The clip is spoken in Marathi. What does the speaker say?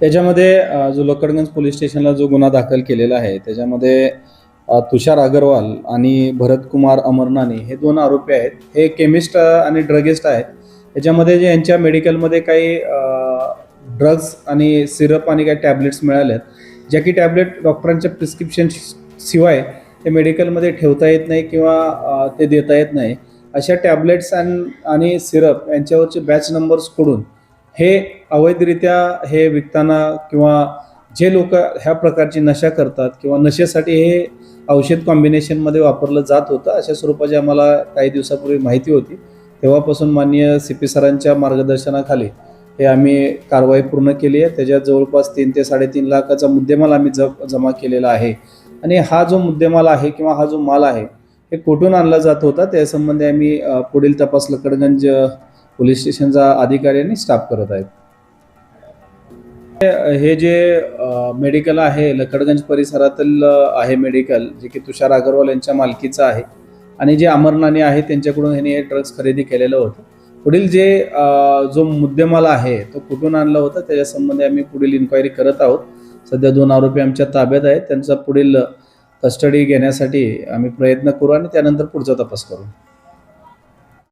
त्याच्यामध्ये जो लकडगंज पोलीस स्टेशनला जो गुन्हा दाखल केलेला आहे त्याच्यामध्ये तुषार अगरवाल आणि भरतकुमार अमरनानी हे दोन आरोपी आहेत. हे केमिस्ट आणि ड्रगिस्ट आहेत. त्याच्यामध्ये जे यांच्या मेडिकलमध्ये काही ड्रग्ज आणि सिरप आणि काही टॅबलेट्स मिळाल्या आहेत ज्या की टॅबलेट डॉक्टरांच्या प्रिस्क्रिप्शन शिवाय ते मेडिकलमध्ये ठेवता येत नाही किंवा ते देता येत नाही. अशा टॅबलेट्स आणि सिरप यांच्यावरचे बॅच नंबर्सकडून हे अवैधरित्या हे विकताना किंवा जे लोक ह्या प्रकारची नशा करतात किंवा नशेसाठी हे औषध कॉम्बिनेशनमध्ये वापरलं जात होतं अशा स्वरूपाची आम्हाला काही दिवसापूर्वी माहिती होती. तेव्हापासून माननीय सी पी सरांच्या मार्गदर्शनाखाली हे आम्ही कारवाई पूर्ण केली आहे. त्याच्यात जवळपास तीन ते साडेतीन लाखाचा मुद्देमाल आम्ही ज जमा केलेला आहे. आणि हा जो मुद्देमाल आहे किंवा हा जो माल आहे हे कुठून आणला जात होता त्यासंबंधी आम्ही पुढील तपास लकडगंज पोलीस स्टेशनचा अधिकारी आणि स्टाफ करत आहेत. हे- जे मेडिकल आहे लकडगंज परिसरातील आहे मेडिकल जे की तुषार अगरवाल यांच्या मालकीचं आहे. आणि जे अमरनानी आहे त्यांच्याकडून ह्यांनी हे ड्रग्ज खरेदी केलेलं होतं. पुढील जे जो मुद्देमाल आहे तो कुठून आणला होता त्याच्यासंबंधी आम्ही पुढील इन्क्वायरी करत आहोत. सध्या दोन आरोपी आमच्या ताब्यात आहेत. त्यांचा पुढील कस्टडी घेण्यासाठी आम्ही प्रयत्न करू आणि त्यानंतर पुढचा तपास करू.